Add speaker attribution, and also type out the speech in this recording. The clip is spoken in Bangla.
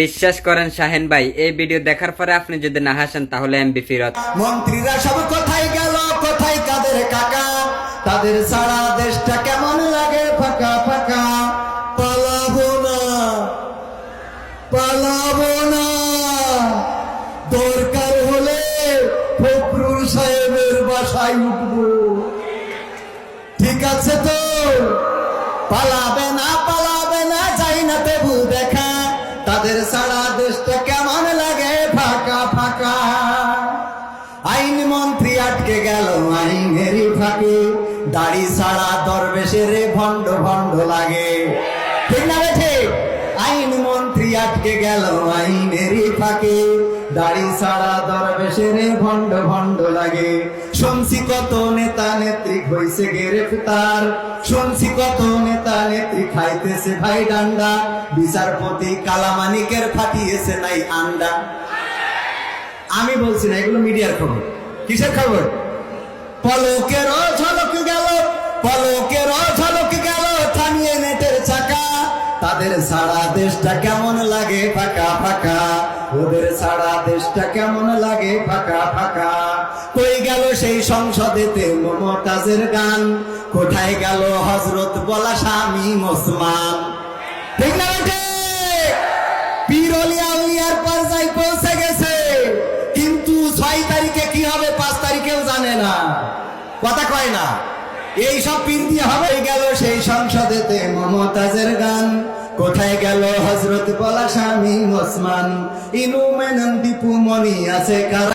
Speaker 1: বিশ্বাস করেন শাহেন ভাই, এই ভিডিও দেখার পরে আপনি যদি না হাসেন, তাহলে এমবি ফিরত।
Speaker 2: মন্ত্রীরা সব কোথায় গেল, কোথায় কাদের কাকা? তাদের সারা দেশটা কেমন লাগে ফাঁকা ফাঁকা? পালাবো না পালাবো না। দরকার হলে ফখরুল সাহেবের বাসায় উঠবো। ঠিক আছে তো? পালাবে আইন মন্ত্রী আটকে গেল আইনেরই ফাঁকে দাড়ি ছাড়া দরবেশের ভণ্ড ভণ্ড লাগে। ঠিক না ঠিক? আইন মন্ত্রী আটকে গেল আইনেরই ফাঁকে দাড়ি ছাড়া দরবেশের ভণ্ড ভণ্ড লাগে। শুনছি কত নেতা নেত্রী হইছে গ্রেফতার। শুনছি কত নেতা নেত্রী খাইতেছে ভাই ডান্ডা। বিচারপতি কালামানিকের ফাটিয়েছে নাই আন্ডা। আমি বলছি না, এগুলো মিডিয়ার খবর। কিসের খবর? পলকের ঝলক গেল, পলকের ঝলক গেল, থামিয়ে নেটের চাকা। তাদের সারা দেশটা কেমন লাগে? ফাঁকা ফাঁকা। ওদের সারা দেশটা কেমন লাগে? ফাঁকা ফাঁকা। কই গেল সেই সংসদেতে মমতাজের গান? কোথায় গেল হজরত বলা স্বামী ওসমান? ঠিক না জানে না। কথা কয় না। এই সব পীর দিয়ে হবে গেল সেই সংসদেতে মমতাজের গান। কোথায় গেল হজরত পলাশামী ওসমান? ইনু মেনন দীপু মনি আছে কার?